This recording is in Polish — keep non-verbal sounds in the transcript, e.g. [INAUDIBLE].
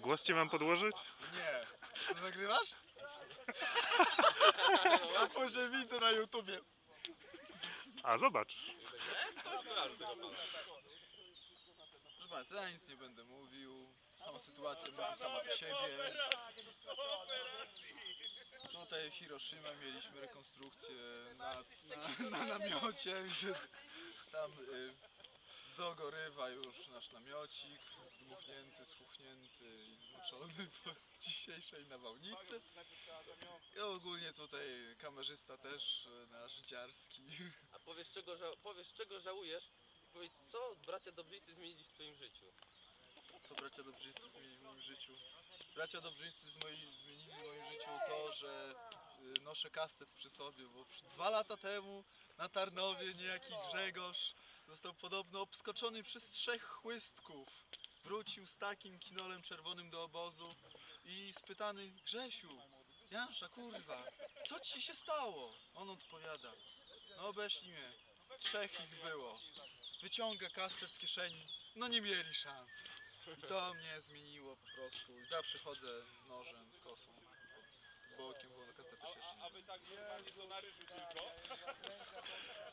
Głos ci mam podłożyć? Nie. Nagrywasz? [LAUGHS] A później widzę na YouTubie. A zobacz. Proszę Państwa, ja nic nie będę mówił. Sama sytuacja mówi sama za siebie. Tutaj w Hiroshima mieliśmy rekonstrukcję na, na, na namiocie. Tam y, dogorywa już nasz namiocik, zdmuchnięty, schuchnięty i zmoczony [LAUGHS] po dzisiejszej nawałnicy. I ogólnie tutaj kamerzysta też, y, nasz dziarski. A powiesz czego, ża- powiesz czego żałujesz i powiedz co bracia Dobrzyńcy zmienili w twoim życiu. Co bracia Dobrzyńscy zmienili w moim życiu? Bracia Dobrzyńscy z moi, zmienili w moim życiu to, że y, noszę kastet przy sobie, bo dwa lata temu na Tarnowie niejaki Grzegorz został podobno obskoczony przez trzech chłystków. Wrócił z takim kinolem czerwonym do obozu i spytany Grzesiu, Jansza kurwa, co ci się stało? On odpowiada, no obeszli mnie, trzech ich było. Wyciąga kastet z kieszeni, no nie mieli szans. I to mnie zmieniło po prostu. Zawsze chodzę z nożem, z kosą. Pod bokiem, bo na kasetę się jeszcze nie-